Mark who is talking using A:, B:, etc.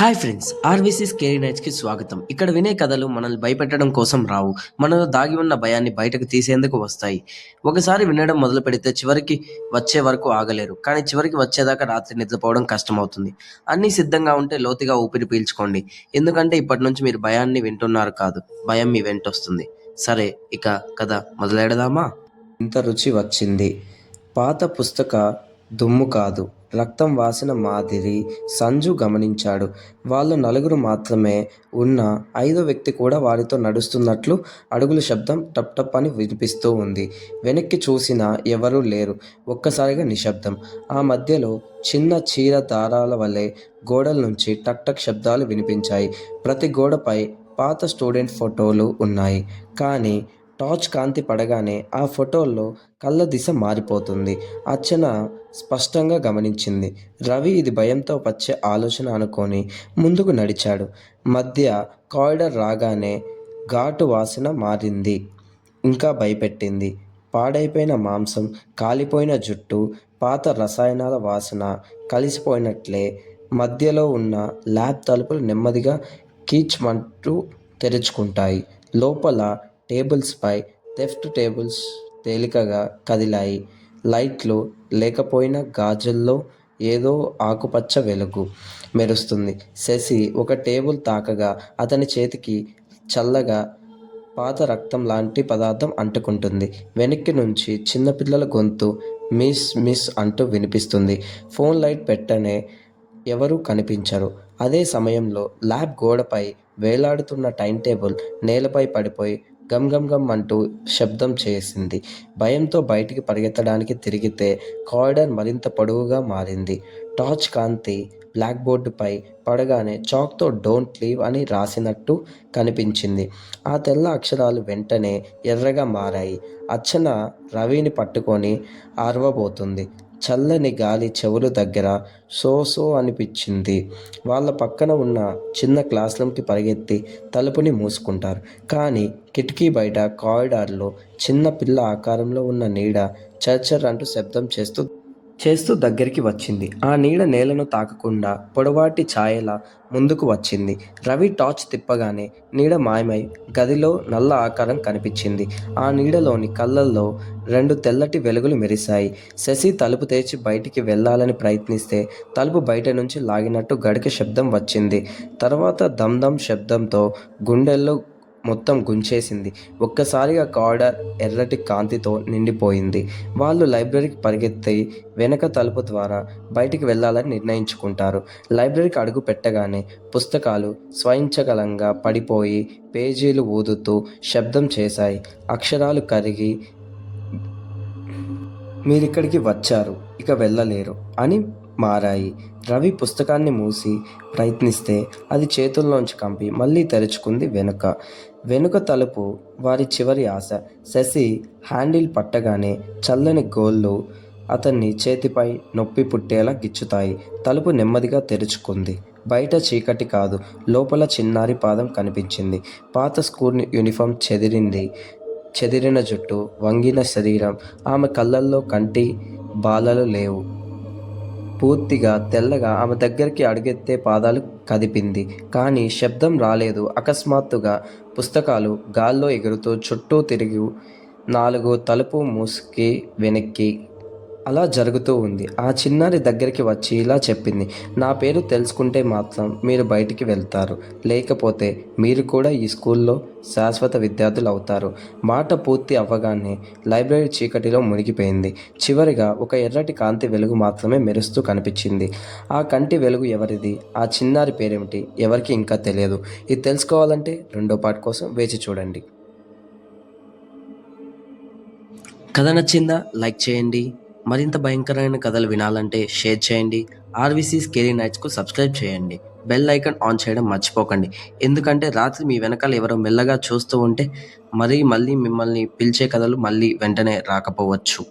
A: Hi friends RBC's scary నైట్స్కి స్వాగతం. ఇక్కడ వినే కథలు మనల్ని భయపెట్టడం కోసం రావు. మనలో దాగి ఉన్న భయాన్ని బయటకు తీసేందుకు వస్తాయి. ఒకసారి వినడం మొదలు పెడితే చివరికి వచ్చే వరకు ఆగలేరు. కానీ చివరికి వచ్చేదాకా రాత్రి నిద్రపోవడం కష్టమవుతుంది. అన్నీ సిద్ధంగా ఉంటే లోతుగా ఊపిరి పీల్చుకోండి. ఎందుకంటే ఇప్పటి నుంచి మీరు భయాన్ని వింటున్నారు కాదు. భయం మీ వెంటొస్తుంది సరే ఇక కథ మొదలెడదామా? ఇంత రుచి వచ్చింది. పాత పుస్తక దుమ్ము కాదు. రక్తం వాసిన మాదిరి సంజు గమనించాడు. వాళ్ళు నలుగురు మాత్రమే ఉన్న ఐదో వ్యక్తి కూడా వారితో నడుస్తున్నట్లు అడుగుల శబ్దం టప్ టప్ అని వినిపిస్తూ ఉంది. వెనక్కి చూసినా ఎవరూ లేరు. ఒక్కసారిగా నిశ్శబ్దం. ఆ మధ్యలో చిన్న చీర దారాల వలె గోడల నుంచి టక్ టక్ శబ్దాలు వినిపించాయి. ప్రతి గోడపై పాత స్టూడెంట్ ఫోటోలు ఉన్నాయి. కానీ టార్చ్ కాంతి పడగానే ఆ ఫోటోల్లో కళ్ళ దిశ మారిపోతుంది. అర్చన స్పష్టంగా గమనించింది. రవి ఇది భయంతో వచ్చే ఆలోచన అనుకొని ముందుకు నడిచాడు. మధ్య కారిడర్ రాగానే ఘాటు వాసన మారింది. ఇంకా భయపెట్టింది. పాడైపోయిన మాంసం కాలిపోయిన జుట్టు పాత రసాయనాల వాసన కలిసిపోయినట్లే మధ్యలో ఉన్న ల్యాబ్ తలుపులు నెమ్మదిగా కీచ్మంటూ తెరుచుకుంటాయి. లోపల టేబుల్స్పై తెఫ్ట్ టేబుల్స్ తేలికగా కదిలాయి. లైట్లు లేకపోయినా గాజుల్లో ఏదో ఆకుపచ్చ వెలుగు మెరుస్తుంది. శశి ఒక టేబుల్ తాకగా అతని చేతికి చల్లగా పాత రక్తం లాంటి పదార్థం అంటుకుంటుంది. వెనక్కి నుంచి చిన్నపిల్లల గొంతు మిస్ మిస్ అంటూ వినిపిస్తుంది. ఫోన్ లైట్ పెట్టనే ఎవరూ కనిపించరు. అదే సమయంలో ల్యాబ్ గోడపై వేలాడుతున్న టైం టేబుల్ నేలపై పడిపోయి గమ్ గమ్ గమ్ అంటూ శబ్దం చేసింది. భయంతో బయటికి పరిగెత్తడానికి తిరిగితే కారిడార్ మరింత పొడవుగా మారింది. టార్చ్ కాంతి బ్లాక్ బోర్డుపై పడగానే చాక్తో డోంట్ లీవ్ అని రాసినట్టు కనిపించింది. ఆ తెల్ల అక్షరాలు వెంటనే ఎర్రగా మారాయి. అర్చన రవిని పట్టుకొని ఆర్వబోతుంది. చల్లని గాలి చెవులు దగ్గర సో సో అనిపించింది. వాళ్ళ పక్కన ఉన్న చిన్న క్లాస్ రూమ్కి పరిగెత్తి తలుపుని మూసుకుంటారు. కానీ కిటికీ బయట కారిడార్లో చిన్న పిల్ల ఆకారంలో ఉన్న నీడ చర్చర్ అంటూ శబ్దం చేస్తూ చేస్తూ దగ్గరికి వచ్చింది. ఆ నీడ నేలను తాకకుండా పొడవాటి ఛాయల ముందుకు వచ్చింది. రవి టార్చ్ తిప్పగానే నీడ మాయమై గదిలో నల్ల ఆకారం కనిపించింది. ఆ నీడలోని కళ్ళల్లో రెండు తెల్లటి వెలుగులు మెరిశాయి. శశి తలుపు తెరిచి బయటికి వెళ్ళాలని ప్రయత్నిస్తే తలుపు బయట నుంచి లాగినట్టు గడిక శబ్దం వచ్చింది. తర్వాత దమ్ దమ్ శబ్దంతో గుండెల్లో మొత్తం గుంచేసింది. ఒక్కసారిగా కారిడార్ ఎర్రటి కాంతితో నిండిపోయింది. వాళ్ళు లైబ్రరీకి పరిగెత్తి వెనక తలుపు ద్వారా బయటికి వెళ్ళాలని నిర్ణయించుకుంటారు. లైబ్రరీకి అడుగు పెట్టగానే పుస్తకాలు స్వయించగలంగా పడిపోయి పేజీలు ఊదుతూ శబ్దం చేశాయి. అక్షరాలు కరిగి మీరిక్కడికి వచ్చారు. ఇక వెళ్ళలేరు అని మారాయి. రవి పుస్తకాన్ని మూసి ప్రయత్నిస్తే అది చేతుల్లోంచి కంపి మళ్ళీ తెరుచుకుంది వెనుక. వెనుక తలుపు వారి చివరి ఆశ. శశి హ్యాండిల్ పట్టగానే చల్లని గోళ్ళు అతన్ని చేతిపై నొప్పి పుట్టేలా గిచ్చుతాయి. తలుపు నెమ్మదిగా తెరుచుకుంది. బయట చీకటి కాదు. లోపల చిన్నారి పాదం కనిపించింది. పాత స్కూల్ యూనిఫామ్ చెదిరింది. చెదిరిన జుట్టు వంగిన శరీరం. ఆమె కళ్ళల్లో కంటి బాలలు లేవు. పూర్తిగా తెల్లగా ఆమె దగ్గరికి అడుగెత్తే పాదాలు కదిపింది. కానీ శబ్దం రాలేదు. అకస్మాత్తుగా పుస్తకాలు గాల్లో ఎగురుతూ చుట్టూ తిరిగి నాలుగు తలుపు మూసుకి వెనక్కి అలా జరుగుతూ ఉంది. ఆ చిన్నారి దగ్గరికి వచ్చి ఇలా చెప్పింది నా పేరు తెలుసుకుంటే మాత్రం మీరు బయటికి వెళ్తారు. లేకపోతే మీరు కూడా ఈ స్కూల్లో శాశ్వత విద్యార్థులు అవుతారు. మాట పూర్తి అవ్వగానే లైబ్రరీ చీకటిలో మునిగిపోయింది. చివరిగా ఒక ఎర్రటి కాంతి వెలుగు మాత్రమే మెరుస్తూ కనిపించింది. ఆ కంటి వెలుగు ఎవరిది? ఆ చిన్నారి పేరేమిటి? ఎవరికి ఇంకా తెలియదు. ఇది తెలుసుకోవాలంటే రెండో పార్ట్ కోసం వేచి చూడండి. కథ నచ్చిందా? లైక్ చేయండి. మరింత భయంకరమైన కథలు వినాలంటే షేర్ చేయండి. ఆర్వీసీ స్కేరీ నైట్స్కు సబ్స్క్రైబ్ చేయండి. బెల్ ఐకాన్ ఆన్ చేయడం మర్చిపోకండి. ఎందుకంటే రాత్రి మీ వెనకాల ఎవరో మెల్లగా చూస్తూ ఉంటే మరీ మళ్ళీ మిమ్మల్ని పిలిచే కథలు మళ్ళీ వెంటనే రాకపోవచ్చు.